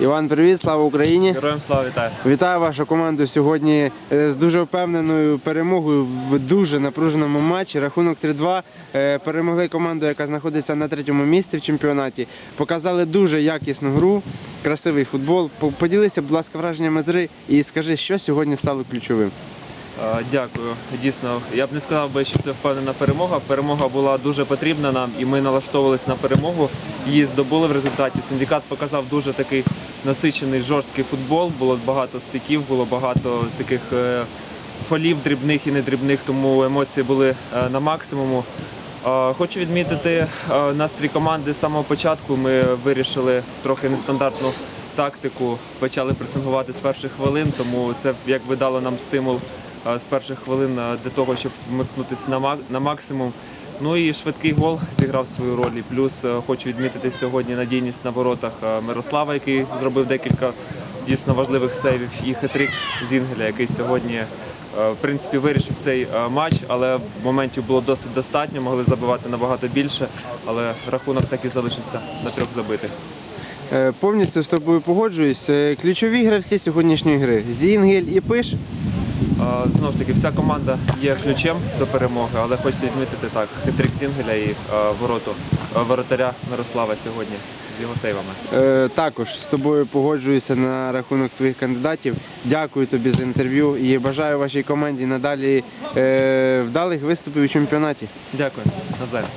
Іван, привіт, слава Україні! Героям слава вітаю. Вітаю вашу команду сьогодні е, з дуже впевненою перемогою в дуже напруженому матчі. Рахунок 3-2. Е, Перемогли команду, яка знаходиться на третьому місці в чемпіонаті. Показали дуже якісну гру, красивий футбол. Поділися, будь ласка, враженнями з гри і скажи, що сьогодні стало ключовим. Е, Дякую. Дійсно, я б не сказав би, що це впевнена перемога. Перемога була дуже потрібна нам, і ми налаштовувалися на перемогу. Її здобули в результаті. Синдикат показав дуже такий насичений жорсткий футбол. Було багато стиків, було багато таких е, фолів дрібних і недрібних, тому емоції були е, на максимуму. Хочу відмітити е, настрій команди з самого початку. Ми вирішили трохи нестандартну тактику, почали пресингувати з перших хвилин, тому це якби дало нам стимул з перших хвилин для того, щоб вмикнутися на максимум. Ну і швидкий гол зіграв свою роль. І плюс е, хочу відмітити сьогодні надійність на воротах е, Мирослава, який зробив декілька дійсно важливих сейвів, і хитрик Зінгеля, який сьогодні е, в принципі вирішив цей матч, але моментів було досить достатньо, могли забивати набагато більше, але рахунок так і залишився на трьох забитих. Повністю з тобою погоджуюсь. Ключові гравці сьогоднішньої гри. Зінгель і Пиш. Знову ж таки, вся команда є ключем до перемоги, але хочеться відмітити так: хитрик Зінгеля і вороту воротаря Мирослава сьогодні з його сейвами. Е, Також з тобою погоджуюся на рахунок твоїх кандидатів. Дякую тобі за інтерв'ю і бажаю вашій команді надалі е, вдалих виступів у чемпіонаті. Дякую, навзаєм.